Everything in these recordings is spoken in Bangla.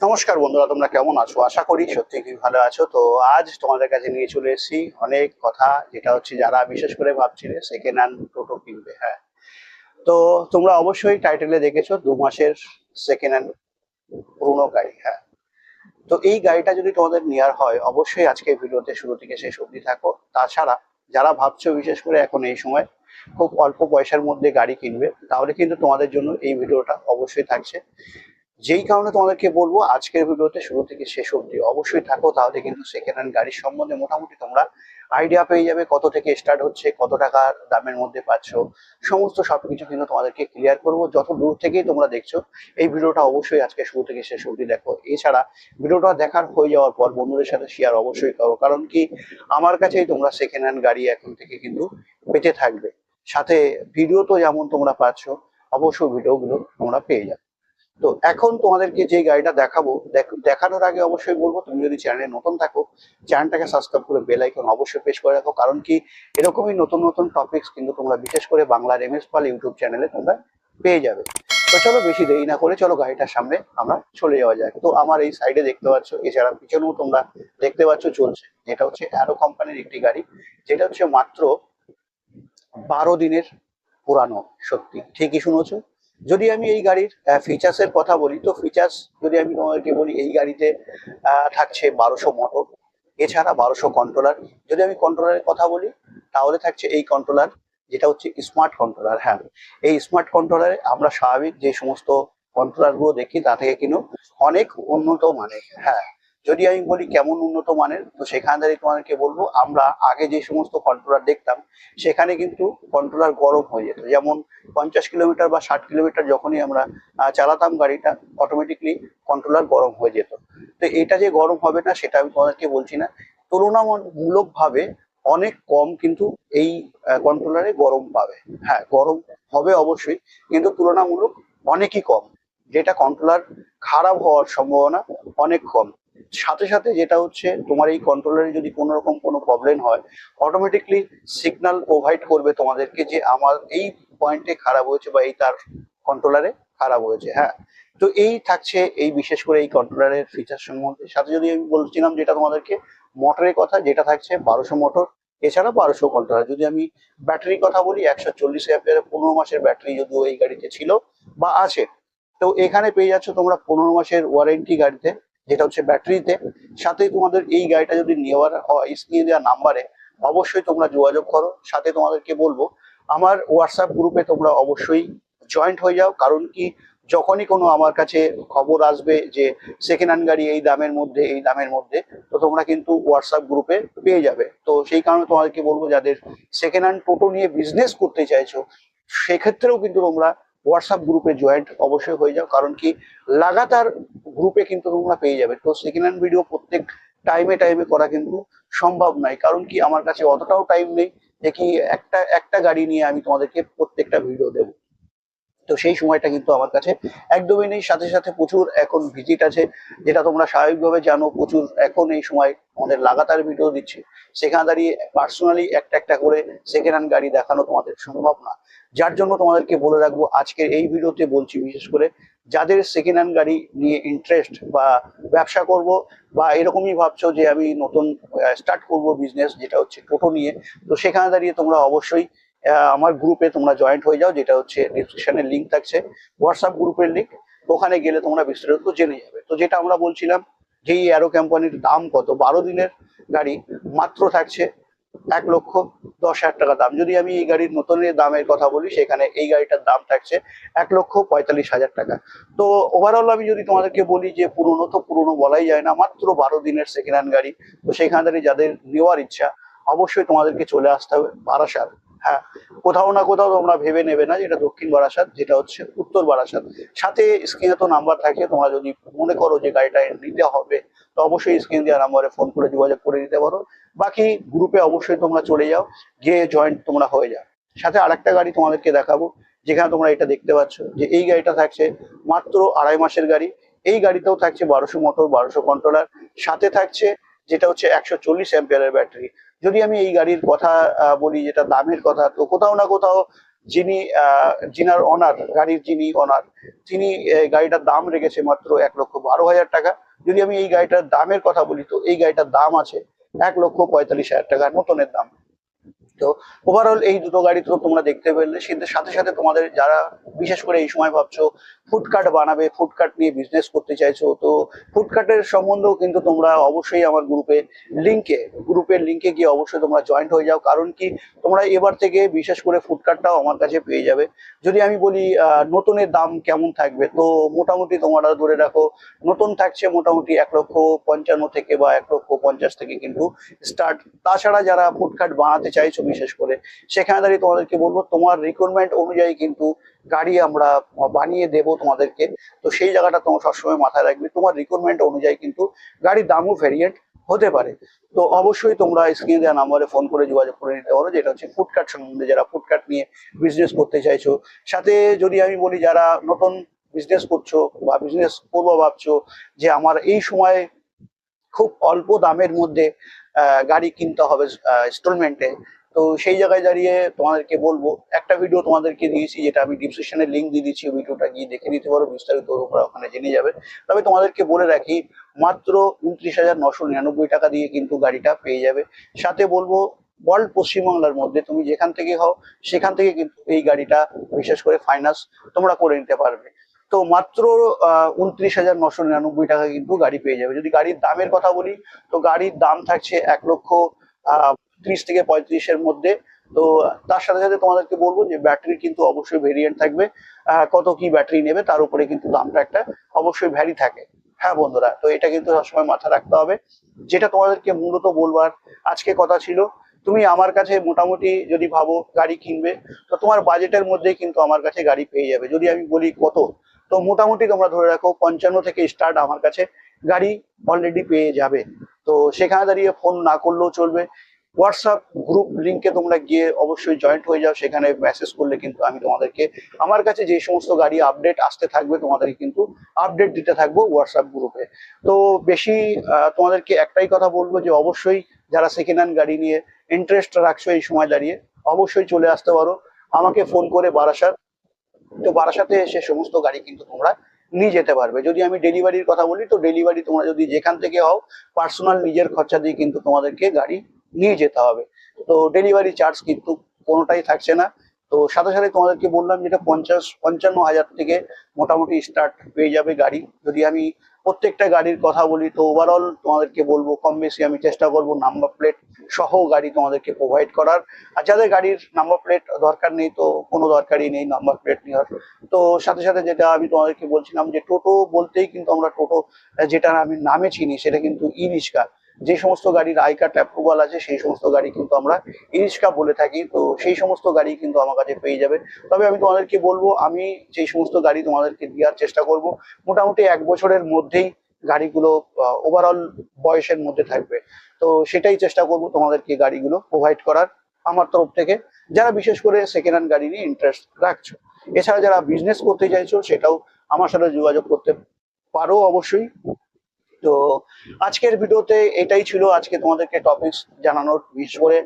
নমস্কার বন্ধুরা, তোমরা কেমন আছো? আশা করি সত্যি খুব ভালো আছো। তো আজ তোমাদের কাছে নিয়ে চলে এসেছি অনেক কথা, যেটা হচ্ছে যারা বিশেষ করে ভাবছিলে সেকেন্ড হ্যান্ড টোটো কিনবে হ্যাঁ। তো তোমরা অবশ্যই টাইটেলে দেখেছ, দু মাসের সেকেন্ড হ্যান্ড পুরোনো গাড়ি হ্যাঁ। তো এই গাড়িটা যদি তোমাদের নেওয়ার হয়, অবশ্যই আজকে ভিডিওতে শুরু থেকে শেষ অবধি থাকো। তাছাড়া যারা ভাবছ বিশেষ করে এখন এই সময় খুব অল্প পয়সার মধ্যে গাড়ি কিনবে, তাহলে কিন্তু তোমাদের জন্য এই ভিডিওটা অবশ্যই থাকছে। যেই কারণে তোমাদেরকে বলব, আজকের ভিডিওতে শুরু থেকে শেষ অবধি অবশ্যই থাকো, তাহলে কিন্তু সেকেন্ড হ্যান্ড গাড়ির সম্বন্ধে মোটামুটি তোমরা আইডিয়া পেয়ে যাবে কত থেকে স্টার্ট হচ্ছে, কত টাকার দামের মধ্যে পাচ্ছ। সমস্ত সবকিছু কিন্তু তোমাদেরকে ক্লিয়ার করব। যত দূর থেকেই তোমরা দেখছ, এই ভিডিওটা অবশ্যই আজকে শুরু থেকে শেষ অবধি দেখো। এছাড়া ভিডিওটা দেখার হয়ে যাওয়ার পর বন্ধুদের সাথে শেয়ার অবশ্যই করো, কারণ কি আমার কাছেই তোমরা সেকেন্ড হ্যান্ড গাড়ি এখন থেকে কিন্তু পেতে থাকবে। সাথে ভিডিও তো যেমন তোমরা পাচ্ছ, অবশ্যই ভিডিওগুলো তোমরা পেয়ে যাবে। তো এখন তোমাদেরকে যে গাড়িটা দেখাবো, দেখ- দেখানোর আগে অবশ্যই বলব, তুমি যদি চ্যানেলে নতুন থাকো চ্যানেলটাকে সাবস্ক্রাইব করে বেল আইকন অবশ্যই প্রেস করে রাখো, কারণ কি এরকমই নতুন নতুন টপিকস কিন্তু তোমরা বিশেষ করে বাংলার এম এস পাল ইউটিউব চ্যানেলে তোমরা পেয়ে যাবে। তো চলো বেশি দেরি না করে চলো গাড়িটার সামনে আমরা চলে যাওয়া যাক। তো আমার এই সাইডে দেখতে পাচ্ছ, এছাড়া পিছনেও তোমরা দেখতে পাচ্ছ চলছে। যেটা হচ্ছে অ্যারো কোম্পানির একটি গাড়ি, যেটা হচ্ছে মাত্র বারো দিনের পুরানো, সত্যি। ঠিকই শুনেছো? যদি আমি এই গাড়ির ফিচার্স এর কথা বলি, তো ফিচার্স যদি আমি তোমাদেরকে বলি, এই গাড়িতে থাকছে বারোশো মোটর এছাড়া বারোশো কন্ট্রোলার যদি আমি কন্ট্রোলারের কথা বলি, তাহলে থাকছে এই কন্ট্রোলার যেটা হচ্ছে স্মার্ট কন্ট্রোলার হ্যাঁ এই স্মার্ট কন্ট্রোলারে আমরা স্বাভাবিক যে সমস্ত কন্ট্রোলারগুলো দেখি, তা থেকে কিন্তু অনেক উন্নত মানের। হ্যাঁ যদি আমি বলি কেমন উন্নত মানের, তো সেখান থেকে তোমাদেরকে বলব, আমরা আগে যে সমস্ত কন্ট্রোলার দেখতাম, সেখানে কিন্তু কন্ট্রোলার গরম হয়ে যেত। যেমন পঞ্চাশ কিলোমিটার বা ষাট কিলোমিটার যখনই আমরা চালাতাম গাড়িটা অটোমেটিকলি কন্ট্রোলার গরম হয়ে যেত। তো এটা যে গরম হবে না, সেটা আমি তোমাদেরকে বলছি না। তুলনামূলক ভাবে অনেক কম কিন্তু এই কন্ট্রোলারে গরম পাবে। হ্যাঁ গরম হবে অবশ্যই, কিন্তু তুলনামূলক অনেকই কম। যেটা কন্ট্রোলার খারাপ হওয়ার সম্ভাবনা অনেক কম। সাথে সাথে যেটা হচ্ছে, তোমার এই কন্ট্রোলারে যদি কোনো রকম কোনো প্রবলেম হয় অটোমেটিকলি সিগন্যাল প্রোভাইড করবে তোমাদেরকে যে আমার এই পয়েন্টে খারাপ হয়েছে বা এই তার কন্ট্রোলারে খারাপ হয়েছে হ্যাঁ? তো এই থাকছে এই বিশেষ করে এই কন্ট্রোলারের ফিচার সম্বন্ধে। সাথে যদি আমি বলছিলাম যেটা তোমাদেরকে মোটরের কথা, যেটা থাকছে বারোশো মোটর এছাড়া বারোশো কন্ট্রোলার যদি আমি ব্যাটারির কথা বলি, একশো চল্লিশ অ্যাম্পিয়ারের পনেরো মাসের ব্যাটারি যদিও এই গাড়িতে ছিল বা আছে। তো এখানে পেয়ে যাচ্ছ তোমরা পনেরো মাসের ওয়ারেন্টি গাড়িতে। যেটা হচ্ছে ব্যাটারিতে। সাথে তোমাদের এই গাড়িটা যদি নেওয়ার হয়, স্ক্রিনে দেওয়া নাম্বারে, অবশ্যই তোমরা যোগাযোগ করো। সাথে তোমাদেরকে বলব, আমার হোয়াটসঅ্যাপ গ্রুপে তোমরা অবশ্যই জয়েন্ট হয়ে যাও। কারণ কি, যখনই কোনো আমার কাছে খবর আসবে যে সেকেন্ড হ্যান্ড গাড়ি এই দামের মধ্যে, এই দামের মধ্যে, তো তোমরা কিন্তু হোয়াটসঅ্যাপ গ্রুপে পেয়ে যাবে। তো সেই কারণে তোমাদেরকে বলব, যাদের সেকেন্ড হ্যান্ড টোটো নিয়ে বিজনেস করতে চাইছো, সেক্ষেত্রেও কিন্তু তোমরা হোয়াটসঅ্যাপ গ্রুপে জয়েন্ট অবশ্যই হয়ে যাও কারণ কি লাগাতার গ্রুপে কিন্তু তোমরা পেয়ে যাবে। তো সেকেন্ড হ্যান্ড ভিডিও প্রত্যেক টাইমে টাইমে করা কিন্তু সম্ভব নয়। কারণ কি আমার কাছে অতটাও টাইম নেই যে কি একটা একটা গাড়ি নিয়ে আমি তোমাদেরকে প্রত্যেকটা ভিডিও দেবো। তো সেই সময়টা কিন্তু আমার কাছে একদমই নেই। সাথে সাথে প্রচুর এখন ভিজিট আছে, যেটা তোমরা স্বাভাবিকভাবে জানো, প্রচুর এখন এই সময় আমাদের লাগাতার ভিডিও দিচ্ছে। সেখানে দাঁড়িয়ে পার্সোনালি একটা একটা করে সেকেন্ড হ্যান্ড গাড়ি দেখানো তোমাদের সম্ভব না। যার জন্য তোমাদেরকে বলে রাখব আজকের এই ভিডিওতে বলছি বিশেষ করে, যাদের সেকেন্ড হ্যান্ড গাড়ি নিয়ে ইন্টারেস্ট বা ব্যবসা করব বা এরকমই ভাবছ যে আমি নতুন স্টার্ট করব বিজনেস যেটা হচ্ছে টোটো নিয়ে, তো সেখানে দাঁড়িয়ে তোমরা অবশ্যই আমার গ্রুপে তোমরা জয়েন্ট হয়ে যাও, যেটা হচ্ছে ডিসক্রিপশনের লিঙ্ক থাকছে। হোয়াটসঅ্যাপ গ্রুপের লিঙ্ক ওখানে গেলে তোমরা বিস্তারিত জেনে যাবে। তো যেটা আমরা বলছিলাম, যে এই অ্যারো কোম্পানির দাম কত? বারো দিনের গাড়ি মাত্র থাকছে এক লক্ষ দশ হাজার টাকা দাম। যদি আমি এই গাড়ির নতুনের দামের কথা বলি, সেখানে এই গাড়িটার দাম থাকছে এক লক্ষ পঁয়তাল্লিশ হাজার টাকা। তো ওভারঅল আমি যদি তোমাদেরকে বলি যে পুরনো তো পুরনো বলাই যায় না, মাত্র বারো দিনের সেকেন্ড হ্যান্ড গাড়ি। তো সেখানে দাঁড়িয়ে যাদের নেওয়ার ইচ্ছা, অবশ্যই তোমাদেরকে চলে আসতে হবে বারাসাত। হ্যাঁ কোথাও না কোথাও তোমরা ভেবে নেবে না যেটা দক্ষিণ বারাসাত, যেটা হচ্ছে উত্তর বারাসাত। সাথে স্ক্রিনে তো নাম্বার থাকে, তোমরা যদি মনে করো যে গাড়িটা নিতে হবে, তো অবশ্যই স্ক্রিন দেওয়া নাম্বারে ফোন করে যোগাযোগ করে নিতে পারো। বাকি গ্রুপে অবশ্যই তোমরা চলে যাও, গিয়ে জয়েন্ট তোমরা হয়ে যাও। সাথে আরেকটা গাড়ি তোমাদেরকে দেখাবো, যেখানে তোমরা এটা দেখতে পাচ্ছ যে এই গাড়িটা থাকছে মাত্র আড়াই মাসের গাড়ি। এই গাড়িতেও থাকছে বারোশো মোটর বারোশো কন্ট্রোলার সাথে থাকছে যেটা হচ্ছে একশো চল্লিশ অ্যাম্পিয়ারের ব্যাটারি যদি আমি এই গাড়ির কথা বলি যেটা দামের কথা, তো কোথাও না কোথাও যিনি যিনার অনার গাড়ির যিনি অনার তিনি গাড়িটার দাম রেখেছে মাত্র এক লক্ষ বারো হাজার টাকা। যদি আমি এই গাড়িটার দামের কথা বলি, তো এই গাড়িটার দাম আছে এক লক্ষ পঁয়তাল্লিশ হাজার টাকার মতনের দাম। তো ওভারঅল এই দুটো গাড়ি তো তোমরা দেখতে পেলে। কিন্তু সাথে সাথে তোমাদের যারা বিশেষ করে এই সময় ভাবছ ফুডকার্ট বানাবে ফুডকার্ট নিয়ে বিজনেস করতে চাইছো, তো ফুডকার্টের সম্বন্ধেও কিন্তু তোমরা অবশ্যই আমার গ্রুপে লিঙ্কে গ্রুপের লিঙ্কে গিয়ে অবশ্যই তোমরা জয়েন্ট হয়ে যাও। কারণ কি, তোমরা এবার থেকে বিশেষ করে ফুডকার্টটাও আমার কাছে পেয়ে যাবে। যদি আমি বলি নতুনের দাম কেমন থাকবে? তো মোটামুটি তোমরা ধরে রাখো, নতুন থাকছে মোটামুটি এক লক্ষ পঞ্চান্ন থেকে বা এক লক্ষ পঞ্চাশ থেকে কিন্তু স্টার্ট তাছাড়া যারা ফুডকার্ট বানাতে চাইছো বিশেষ করে সেখানে দাঁড়িয়ে তোমাদেরকে বলব, তোমার রিকোয়ারমেন্ট অনুযায়ী কিন্তু গাড়ি আমরা বানিয়ে দেবো তোমাদেরকে। তো সেই জায়গাটা তোমার সবসময় মাথায় রাখবে। তোমার রিকোয়ারমেন্ট অনুযায়ী কিন্তু গাড়ির দামও ভেরিয়েন্ট হতে পারে। তো অবশ্যই তোমরা স্ক্রিনে দেওয়া নাম্বারে ফোন করে যোগাযোগ করে নিতে পারো, যেটা হচ্ছে ফুডকার্ট সম্বন্ধে যারা ফুডকার্ট নিয়ে বিজনেস করতে চাইছো। সাথে যদি আমি বলি, যারা নতুন বিজনেস করছ বা বিজনেস করব ভাবছ, যে আমার এই সময় খুব অল্প দামের মধ্যে গাড়ি কিনতে হবে ইনস্টলমেন্টে তো সেই জায়গায় দাঁড়িয়ে তোমাদেরকে বলব, একটা ভিডিও তোমাদেরকে দিয়েছি যেটা আমি ডিসক্রিপশনে লিঙ্ক দিয়ে দিচ্ছি ভিডিওটা গিয়ে দেখে নিতে পারো, বিস্তারিত তোমরা ওখানে জেনে যাবে। তবে তোমাদেরকে বলে রাখি, মাত্র উনত্রিশ হাজার নশো নিরানব্বই টাকা দিয়ে কিন্তু গাড়িটা পেয়ে যাবে। সাথে বলব ওয়ার্ল্ড পশ্চিমবাংলার মধ্যে তুমি যেখান থেকে হও, সেখান থেকে কিন্তু এই গাড়িটা বিশেষ করে ফাইন্যান্স তোমরা করে নিতে পারবে। তো মাত্র উনত্রিশ হাজার নশো নিরানব্বই টাকা কিন্তু গাড়ি পেয়ে যাবে। যদি গাড়ির দামের কথা বলি, তো গাড়ির দাম থাকছে এক লক্ষ ত্রিশ থেকে পঁয়ত্রিশের মধ্যে। তো তার সাথে সাথে তোমাদেরকে বলব যে ব্যাটারি কিন্তু অবশ্যই ভেরিয়েন্ট থাকবে। কত কি ব্যাটারি নেবে তার উপরে কিন্তু দামটা একটা অবশ্যই ভ্যারি থাকে। হ্যাঁ বন্ধুরা, তো এটা কিন্তু সবসময় মাথায় রাখতে হবে। যেটা তোমাদেরকে মূলত বলবার আজকে কথা ছিল, তুমি আমার কাছে মোটামুটি যদি ভাবো গাড়ি কিনবে, তো তোমার বাজেটের মধ্যেই কিন্তু আমার কাছে গাড়ি পেয়ে যাবে। যদি আমি বলি কত, তো মোটামুটি তোমরা ধরে রাখো পঞ্চান্ন থেকে স্টার্ট আমার কাছে গাড়ি অলরেডি পেয়ে যাবে। তো সেখানে দাঁড়িয়ে ফোন না করলেও চলবে। হোয়াটসঅ্যাপ গ্রুপ লিঙ্কে তোমরা গিয়ে অবশ্যই জয়েন্ট হয়ে যাও, সেখানে মেসেজ করলে কিন্তু আমি তোমাদেরকে, আমার কাছে যে সমস্ত গাড়ি আপডেট আসতে থাকবে, তোমাদেরকে কিন্তু আপডেট দিতে থাকব হোয়াটসঅ্যাপ গ্রুপে তো বেশি তোমাদেরকে একটাই কথা বলব যে অবশ্যই যারা সেকেন্ড হ্যান্ড গাড়ি নিয়ে ইন্টারেস্ট রাখছো এই সময় দাঁড়িয়ে, অবশ্যই চলে আসতে পারো। আমাকে ফোন করে বারাসাত। তো বারাসাতে এসে সমস্ত গাড়ি কিন্তু তোমরা নিয়ে যেতে পারবে। যদি আমি ডেলিভারির কথা বলি, তো ডেলিভারি তোমরা যদি যেখান থেকে হও পার্সোনাল নিজের খরচা দিয়ে কিন্তু তোমাদেরকে গাড়ি নিয়ে যেতে হবে। তো ডেলিভারি চার্জ কিন্তু কোনোটাই থাকছে না। তো সাথে সাথে তোমাদেরকে বললাম যেটা পঞ্চাশ, পঞ্চান্ন হাজার থেকে মোটামুটি স্টার্ট পেয়ে যাবে গাড়ি। যদি আমি প্রত্যেকটা গাড়ির কথা বলি, তো ওভারঅল তোমাদেরকে বলব, কম বেশি আমি চেষ্টা করব নাম্বার প্লেট সহ গাড়ি তোমাদেরকে প্রোভাইড করার। আর যাদের গাড়ির নাম্বার প্লেট দরকার নেই, তো কোনো দরকারই নেই নাম্বার প্লেট নেওয়ার। তো সাথে সাথে যেটা আমি তোমাদেরকে বলছিলাম যে টোটো বলতেই কিন্তু আমরা টোটো যেটা আমি নামে চিনি, সেটা কিন্তু ই রিক্সা যে সমস্ত গাড়ির আই কার্ড অ্যাপ্রুভাল আছে, সেই সমস্ত গাড়ি কিন্তু আমরা ই রিক্সা বলে থাকি। তো সেই সমস্ত গাড়ি কিন্তু আমার কাছে পেয়ে যাবে তবে আমি তোমাদেরকে বলব, আমি সেই সমস্ত গাড়ি তোমাদেরকে দেওয়ার চেষ্টা করব, মোটামুটি এক বছরের মধ্যেই গাড়িগুলো ওভারঅল বয়সের মধ্যে থাকবে। তো সেটাই চেষ্টা করব তোমাদেরকে গাড়িগুলো প্রোভাইড করার। আমার তরফ থেকে যারা বিশেষ করে সেকেন্ড হ্যান্ড গাড়ি নিয়ে ইন্টারেস্ট রাখছো, এছাড়া যারা বিজনেস করতে চাইছো, সেটাও আমার সাথে যোগাযোগ করতে পারো অবশ্যই। তো আজকের ভিডিওতে এটাই ছিল আজকে তোমাদেরকে টপিক জানানোর, বিশেষ করে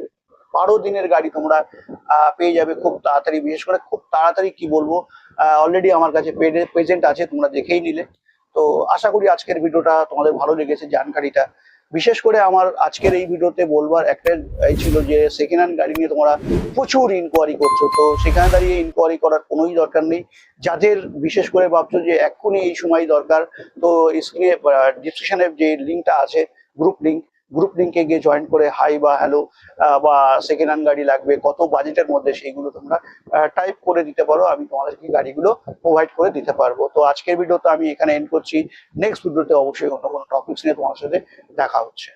বারো দিনের গাড়ি তোমরা পেয়ে যাবে খুব তাড়াতাড়ি, বিশেষ করে খুব তাড়াতাড়ি কি বলব অলরেডি আমার কাছে প্রেজেন্ট আছে, তোমরা দেখেই নিলে। তো আশা করি আজকের ভিডিওটা তোমাদের ভালো লেগেছে, জানকারিটা। বিশেষ করে আমার আজকের এই ভিডিওতে বলবার একটা এই ছিল যে সেকেন্ড হ্যান্ড গাড়ি নিয়ে তোমরা প্রচুর ইনকোয়ারি করছ। তো সেখানে দাঁড়িয়ে ইনকোয়ারি করার কোনোই দরকার নেই। যাদের বিশেষ করে ভাবছ যে এক্ষুনি এই সময় দরকার, তো স্ক্রিনে ডিসক্রিপশনে যে লিঙ্কটা আছে গ্রুপ লিঙ্ক গ্রুপ লিঙ্কে গিয়ে জয়েন করে হাই বা হ্যালো বা সেকেন্ড হ্যান্ড গাড়ি লাগবে, কত বাজেটের মধ্যে সেইগুলো তোমরা টাইপ করে দিতে পারো, আমি তোমাদেরকে গাড়িগুলো প্রোভাইড করে দিতে পারব। তো আজকের ভিডিওতে আমি এখানে এন্ড করছি। নেক্সট ভিডিওতে অবশ্যই অন্য কোনো টপিক্স নিয়ে তোমার সাথে দেখা হচ্ছে।